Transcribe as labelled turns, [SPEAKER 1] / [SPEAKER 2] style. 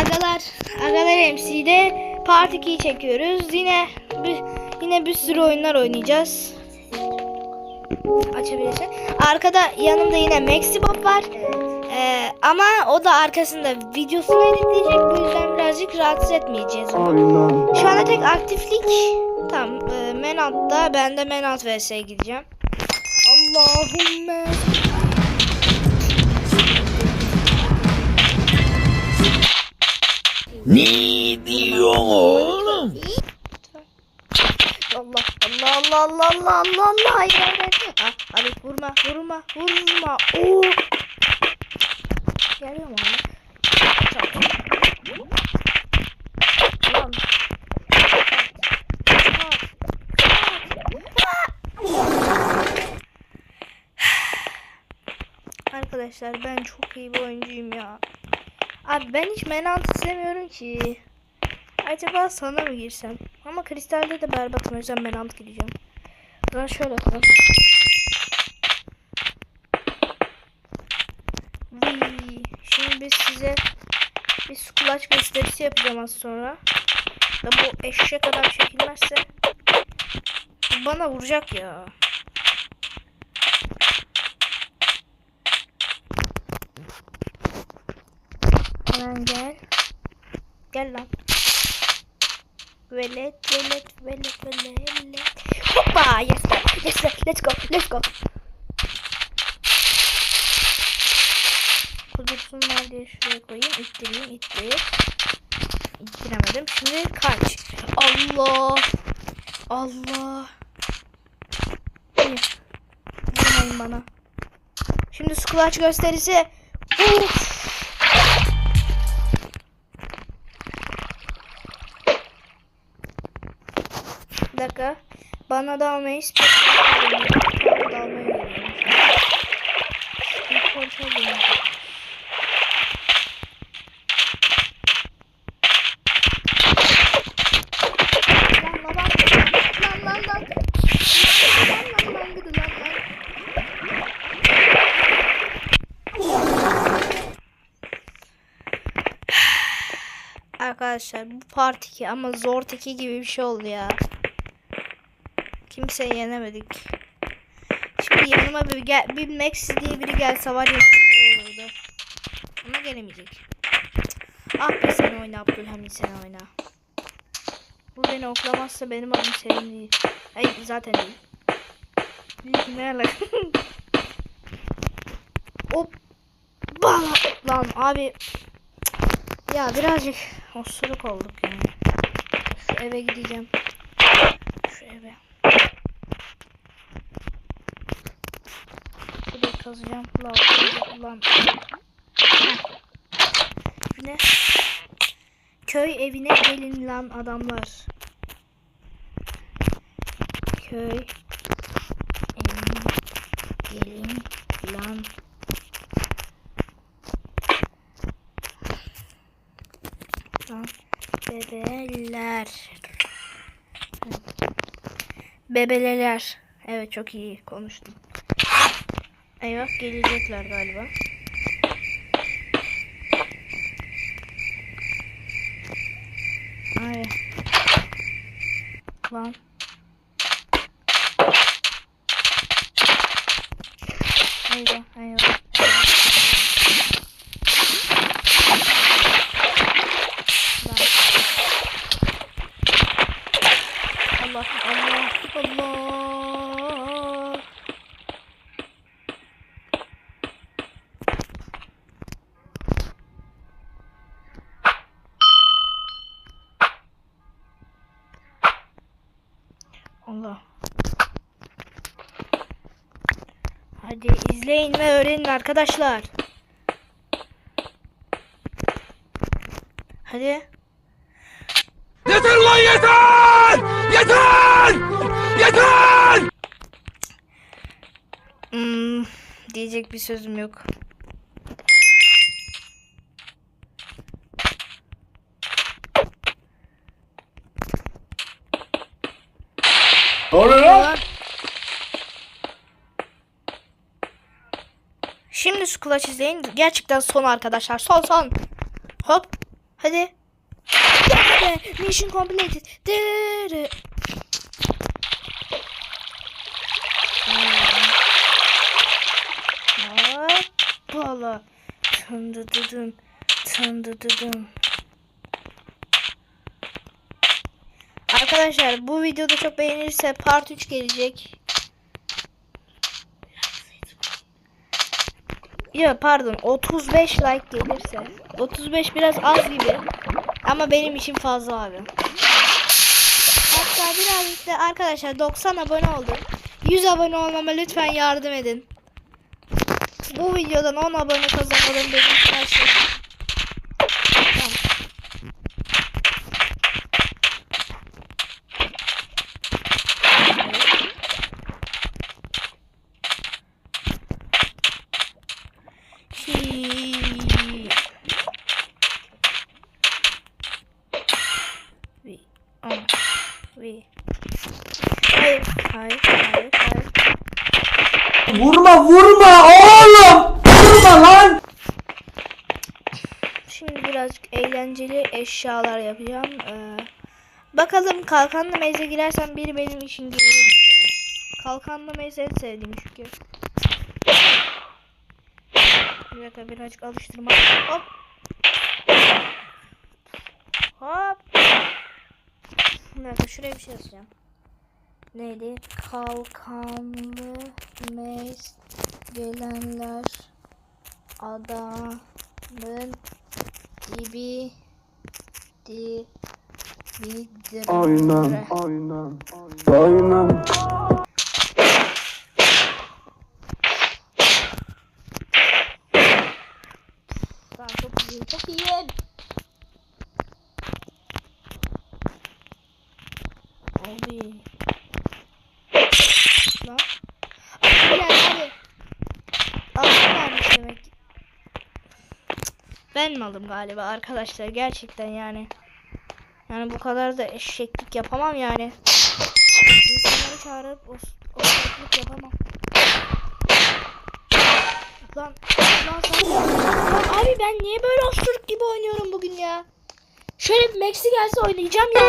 [SPEAKER 1] Agalar, Agalar MC'de Part 2'yi çekiyoruz. Yine bir, yine bir sürü oyunlar oynayacağız. Açabilirsin. Arkada yanımda yine Maxi Bob var. Ee, ama o da arkasında videosunu editleyecek. Bu yüzden birazcık rahatsız etmeyeceğiz onu. Şu anda tek aktiflik tamam e, Menant'ta ben de Menant vs'ye gideceğim. Allahümme
[SPEAKER 2] Ne diyorsun oğlum?
[SPEAKER 1] Allah Allah Allah Allah Allah Allah Allah hayır hayır hayır. Ha, hadi vurma vurma vurma. Oo. Geliyor mu abi? Arkadaşlar ben çok iyi bir oyuncuyum ya. Abi ben hiç menant istemiyorum ki. Acaba sana mı girsem? Ama kristalde de berbatım o yüzden menant gireceğim. Zaman şöyle yapalım. Vii. Şimdi biz size bir skulaç gösterisi yapacağım az sonra. Da bu eşek adam çekilmezse bana vuracak ya. Hemen gel. Gel lan. Velet, velet, velet, velet. Hoppa! Yes, go. Yes, go. Let's go. Let's go. Kudursunlar diye şuraya koyayım. İttireyim, ittir. İttiremedim. Şimdi kaç. Allah. Allah. Vurmayın bana. Şimdi scratch gösterisi. Uf. Lan lan gidi lan lan. Arkadaşlar bu part 2 ama zor 2 gibi bir şey oldu ya. Kimseyi yenemedik. Şimdi yanıma bir, gel, bir Max diye biri gelse var ya olurdu. Ama gelemeyecek. Ah be sen oyna Abdülhamid sen oyna. Bu beni oklamazsa benim adım Selim değil. Hayır zaten değil. Büyük ne? Hop. Bala. Lan abi. Ya birazcık osuruk olduk yani. Şu eve gideceğim. Şu eve. Kazacağım. Lan, lan. Heh. Bu ne? Köy evine gelin lan adamlar. Köy evine gelin lan. Lan bebeler. Bebeleler. Evet çok iyi konuştum. Eyvah gelecekler galiba. Ay. Lan. Eyvah eyvah. Allah Allah Allah. Allah. Hadi izleyin ve öğrenin arkadaşlar. Hadi.
[SPEAKER 2] Yeter lan yeter! Yeter! Yeter!
[SPEAKER 1] Hmm, diyecek bir sözüm yok.
[SPEAKER 2] Ne oluyor lan?
[SPEAKER 1] Şimdi şu clutch izleyin. Gerçekten son arkadaşlar. Son son. Hop. Hadi. Mission completed. Dırı. Hoppala. Tındıdıdın. Tındıdıdın. Arkadaşlar bu videoda çok beğenirse part 3 gelecek. Ya pardon 35 like gelirse 35 biraz az gibi ama benim için fazla abi. Hatta birazcık da arkadaşlar 90 abone oldum. 100 abone olmama lütfen yardım edin. Bu videodan 10 abone kazanalım dedim. Her şey. Vi. Ama. Vi. Hayır, hayır, hayır, hayır.
[SPEAKER 3] Vurma vurma oğlum. Vurma lan.
[SPEAKER 1] Şimdi birazcık eğlenceli eşyalar yapacağım. Ee, bakalım kalkanlı meze girersem biri benim için gelir mi? Kalkanlı meze en sevdiğim çünkü. Bir dakika birazcık alıştırma. Hop. Hop. Bir şuraya bir şey yazacağım. Neydi? Kalkanlı mez gelenler adamın gibi di didir.
[SPEAKER 3] Aynen aynen. Aynen.
[SPEAKER 1] Tamam çok iyi. Çok iyi. Abi. Lan. Abi hadi. Vermiş demek. Ben mi aldım galiba arkadaşlar gerçekten yani. Yani bu kadar da eşeklik yapamam yani. İnsanları çağırıp o osurluk yapamam. Lan, lan sen abi ben niye böyle osuruk gibi oynuyorum bugün ya? Şöyle bir Maxi gelse oynayacağım ya.